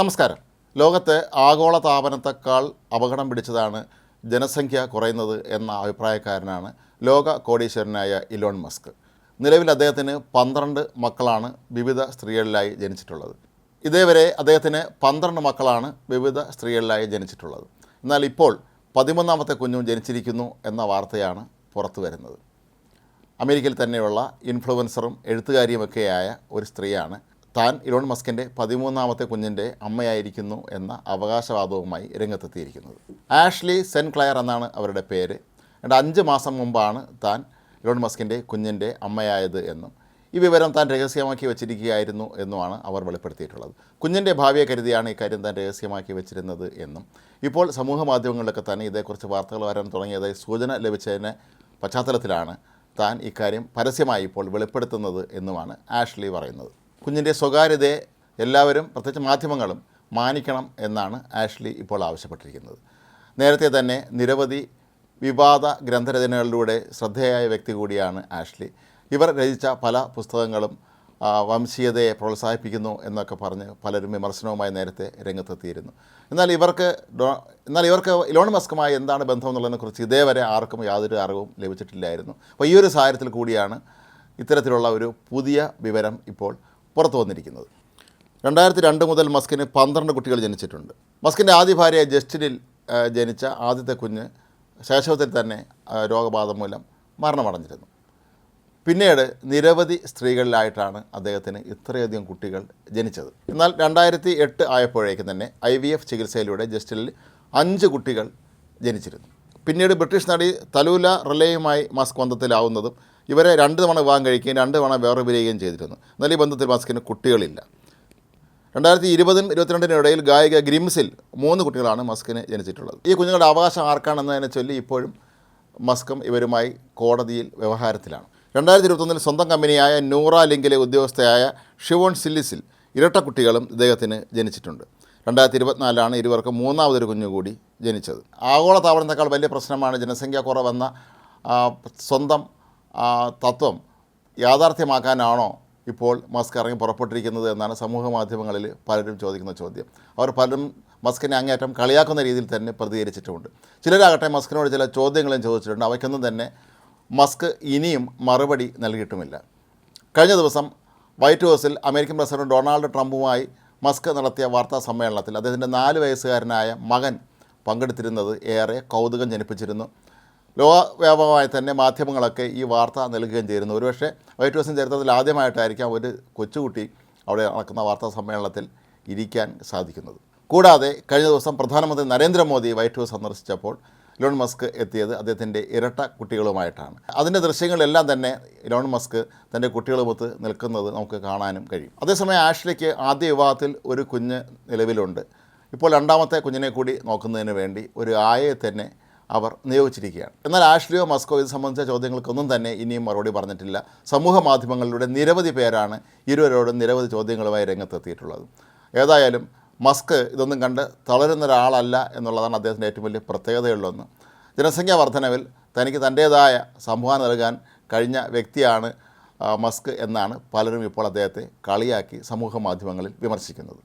നമസ്കാരം. ലോകത്തെ ആഗോള താപനത്തെക്കാൾ അപകടം പിടിച്ചതാണ് ജനസംഖ്യ കുറയുന്നത് എന്ന അഭിപ്രായക്കാരനാണ് ലോക കോടീശ്വരനായ ഇലോൺ മസ്ക്. നിലവിൽ അദ്ദേഹത്തിന് പന്ത്രണ്ട് മക്കളാണ് വിവിധ സ്ത്രീകളിലായി ജനിച്ചിട്ടുള്ളത്. ഇതേവരെ അദ്ദേഹത്തിന് പന്ത്രണ്ട് മക്കളാണ് വിവിധ സ്ത്രീകളിലായി ജനിച്ചിട്ടുള്ളത്. എന്നാൽ ഇപ്പോൾ പതിമൂന്നാമത്തെ കുഞ്ഞും ജനിച്ചിരിക്കുന്നു എന്ന വാർത്തയാണ് പുറത്തു വരുന്നത്. അമേരിക്കയിൽ തന്നെയുള്ള ഇൻഫ്ലുവൻസറും എഴുത്തുകാരിയുമൊക്കെയായ ഒരു സ്ത്രീയാണ് താൻ ഇലോൺ മസ്കിന്റെ പതിമൂന്നാമത്തെ കുഞ്ഞിന്റെ അമ്മയായിരിക്കുന്നു എന്ന അവകാശവാദവുമായി രംഗത്തെത്തിയിരിക്കുന്നത്. ആഷ്ലി സെൻ ക്ലയർ എന്നാണ് അവരുടെ പേര്. രണ്ട് അഞ്ച് മാസം മുമ്പാണ് താൻ ഇലോൺ മസ്കിന്റെ കുഞ്ഞിന്റെ അമ്മയായത് എന്നും ഈ വിവരം താൻ രഹസ്യമാക്കി വെച്ചിരിക്കുകയായിരുന്നു എന്നുമാണ് അവർ വെളിപ്പെടുത്തിയിട്ടുള്ളത്. കുഞ്ഞിന്റെ ഭാവിയെ കരുതിയാണ് ഇക്കാര്യം താൻ രഹസ്യമാക്കി വെച്ചിരുന്നത് എന്നും. ഇപ്പോൾ സമൂഹ മാധ്യമങ്ങളിലൊക്കെ തന്നെ ഇതേക്കുറിച്ച് വാർത്തകൾ വരാൻ തുടങ്ങിയതായി സൂചന ലഭിച്ചതിന് പശ്ചാത്തലത്തിലാണ് താൻ ഇക്കാര്യം പരസ്യമായി ഇപ്പോൾ വെളിപ്പെടുത്തുന്നത് എന്നുമാണ് ആഷ്ലി പറയുന്നത്. കുഞ്ഞിന്റെ സ്വകാര്യതയെ എല്ലാവരും പ്രത്യേകിച്ച് മാധ്യമങ്ങളും മാനിക്കണം എന്നാണ് ആഷ്ലി ഇപ്പോൾ ആവശ്യപ്പെട്ടിരിക്കുന്നത്. നേരത്തെ തന്നെ നിരവധി വിവാദ ഗ്രന്ഥരചനകളിലൂടെ ശ്രദ്ധേയായ വ്യക്തി കൂടിയാണ് ആഷ്ലി. ഇവർ രചിച്ച പല പുസ്തകങ്ങളും വംശീയതയെ പ്രോത്സാഹിപ്പിക്കുന്നു എന്നൊക്കെ പറഞ്ഞ് പലരും വിമർശനവുമായി നേരത്തെ രംഗത്തെത്തിയിരുന്നു. എന്നാൽ ഇവർക്ക് എന്നാൽ ഇവർക്ക് ഇലോൺ മസ്കുമായി എന്താണ് ബന്ധം എന്നുള്ളതിനെക്കുറിച്ച് ഇതേവരെ ആർക്കും യാതൊരു അറിവും ലഭിച്ചിട്ടില്ലായിരുന്നു. അപ്പോൾ ഈ ഒരു സാഹചര്യത്തിൽ കൂടിയാണ് ഇത്തരത്തിലുള്ള ഒരു പുതിയ വിവരം ഇപ്പോൾ പുറത്തു വന്നിരിക്കുന്നത്. രണ്ടായിരത്തി രണ്ട് മുതൽ മസ്കിന് പന്ത്രണ്ട് കുട്ടികൾ ജനിച്ചിട്ടുണ്ട്. മസ്കിന്റെ ആദ്യ ഭാര്യ ജസ്റ്റിനിൽ ജനിച്ച ആദ്യത്തെ കുഞ്ഞ് ശൈശവത്തിൽ തന്നെ രോഗബാധ മൂലം മരണമടഞ്ഞിരുന്നു. പിന്നീട് നിരവധി സ്ത്രീകളിലായിട്ടാണ് അദ്ദേഹത്തിന് ഇത്രയധികം കുട്ടികൾ ജനിച്ചത്. എന്നാൽ രണ്ടായിരത്തി എട്ട് ആയപ്പോഴേക്കും തന്നെ ഐ വി എഫ് ചികിത്സയിലൂടെ ജസ്റ്റിനിൽ അഞ്ച് കുട്ടികൾ ജനിച്ചിരുന്നു. പിന്നീട് ബ്രിട്ടീഷ് നടി തലൂല റിലേയുമായി മസ്ക് ബന്ധത്തിലാവുന്നതും ഇവരെ രണ്ട് തവണ വിവാഹം കഴിക്കുകയും രണ്ട് തവണ വേറെ വിരയുകയും ചെയ്തിരുന്നു. എന്നാൽ ഈ ബന്ധത്തിൽ മസ്കിന് കുട്ടികളില്ല. രണ്ടായിരത്തി ഇരുപതിനും ഇരുപത്തിരണ്ടിനും ഇടയിൽ ഗായിക ഗ്രിംസിൽ മൂന്ന് കുട്ടികളാണ് മസ്കിന് ജനിച്ചിട്ടുള്ളത്. ഈ കുഞ്ഞുങ്ങളുടെ അവകാശം ആർക്കാണെന്നതിനെ ചൊല്ലി ഇപ്പോഴും മസ്കും ഇവരുമായി കോടതിയിൽ വ്യവഹാരത്തിലാണ്. രണ്ടായിരത്തി ഇരുപത്തൊന്നിൽ സ്വന്തം കമ്പനിയായ നൂറ ലിങ്കിലെ ഉദ്യോഗസ്ഥയായ ഷിവോൺ സില്ലിസിൽ ഇരട്ട കുട്ടികളും ഇദ്ദേഹത്തിന് ജനിച്ചിട്ടുണ്ട്. രണ്ടായിരത്തി ഇരുപത്തിനാലിലാണ് ഇരുവർക്കും മൂന്നാമതൊരു കുഞ്ഞു കൂടി ജനിച്ചത്. ആഗോള താപനത്തെക്കാൾ വലിയ പ്രശ്നമാണ് ജനസംഖ്യ കുറവെന്ന സ്വന്തം തത്വം യാഥാർത്ഥ്യമാക്കാനാണോ ഇപ്പോൾ മസ്ക് ഇറങ്ങി പുറപ്പെട്ടിരിക്കുന്നത് എന്നാണ് സമൂഹ മാധ്യമങ്ങളിൽ പലരും ചോദിക്കുന്ന ചോദ്യം. അവർ പലരും മസ്കിനെ അങ്ങേയറ്റം കളിയാക്കുന്ന രീതിയിൽ തന്നെ പ്രതികരിച്ചിട്ടുമുണ്ട്. ചിലരാകട്ടെ മസ്കിനോട് ചില ചോദ്യങ്ങളും ചോദിച്ചിട്ടുണ്ട്. അവയ്ക്കൊന്നും തന്നെ മസ്ക് ഇനിയും മറുപടി നൽകിയിട്ടുമില്ല. കഴിഞ്ഞ ദിവസം വൈറ്റ് ഹൗസിൽ അമേരിക്കൻ പ്രസിഡന്റ് ഡൊണാൾഡ് ട്രംപുമായി മസ്ക് നടത്തിയ വാർത്താ സമ്മേളനത്തിൽ അദ്ദേഹത്തിന്റെ നാല് വയസ്സുകാരനായ മകൻ പങ്കെടുത്തിരുന്നത് ഏറെ കൗതുകം ജനിപ്പിച്ചിരുന്നു. ലോകവ്യാപകമായി തന്നെ മാധ്യമങ്ങളൊക്കെ ഈ വാർത്ത നൽകുകയും ചെയ്യുന്നു. ഒരുപക്ഷെ വൈറ്റ് ഹൗസിൻ ചരിത്രത്തിൽ ആദ്യമായിട്ടായിരിക്കാം ഒരു കൊച്ചുകുട്ടി അവിടെ നടക്കുന്ന വാർത്താ സമ്മേളനത്തിൽ ഇരിക്കാൻ സാധിക്കുന്നത്. കൂടാതെ കഴിഞ്ഞ ദിവസം പ്രധാനമന്ത്രി Narendra Modi white house സന്ദർശിച്ചപ്പോൾ Elon Musk എത്തിയത് അദ്ദേഹത്തിന്റെ ഇരട്ട കുട്ടികളുമായിട്ടാണ്. അതിന്റെ ദൃശ്യങ്ങളെല്ലാം തന്നെ ലോൺ മസ്ക് തന്റെ കുട്ടികളുമൊത്ത് നിൽക്കുന്നത് നമുക്ക് കാണാനും കഴിയും. അതേസമയം ആഷ്ലിക്ക് ആദ്യ വിവാഹത്തിൽ ഒരു കുഞ്ഞ് നിലവിലുണ്ട്. ഇപ്പോൾ രണ്ടാമത്തെ കുഞ്ഞിനെ കൂടി നോക്കുന്നതിന് വേണ്ടി ഒരു ആയയെ തന്നെ അവർ നിയോഗിച്ചിരിക്കുകയാണ്. എന്നാൽ ആഷ്ലിയോ മസ്കോ ഇത് സംബന്ധിച്ച ചോദ്യങ്ങൾക്കൊന്നും തന്നെ ഇനിയും മറുപടി പറഞ്ഞിട്ടില്ല. സമൂഹ മാധ്യമങ്ങളിലൂടെ നിരവധി പേരാണ് ഇരുവരോടും നിരവധി ചോദ്യങ്ങളുമായി രംഗത്തെത്തിയിട്ടുള്ളത്. ഏതായാലും മസ്ക് ഇതൊന്നും കണ്ട് തളരുന്ന ഒരാളല്ല എന്നുള്ളതാണ് അദ്ദേഹത്തിന്റെ ഏറ്റവും വലിയ പ്രത്യേകതയുള്ളൊന്ന് ജനസംഖ്യാ വർധനവിൽ തനിക്ക് തന്റേതായ സംഭാവന നൽകാൻ കഴിഞ്ഞ വ്യക്തിയാണ് മസ്ക് എന്നാണ് പലരും ഇപ്പോൾ അദ്ദേഹത്തെ കളിയാക്കി സമൂഹ മാധ്യമങ്ങളിൽ വിമർശിക്കുന്നത്.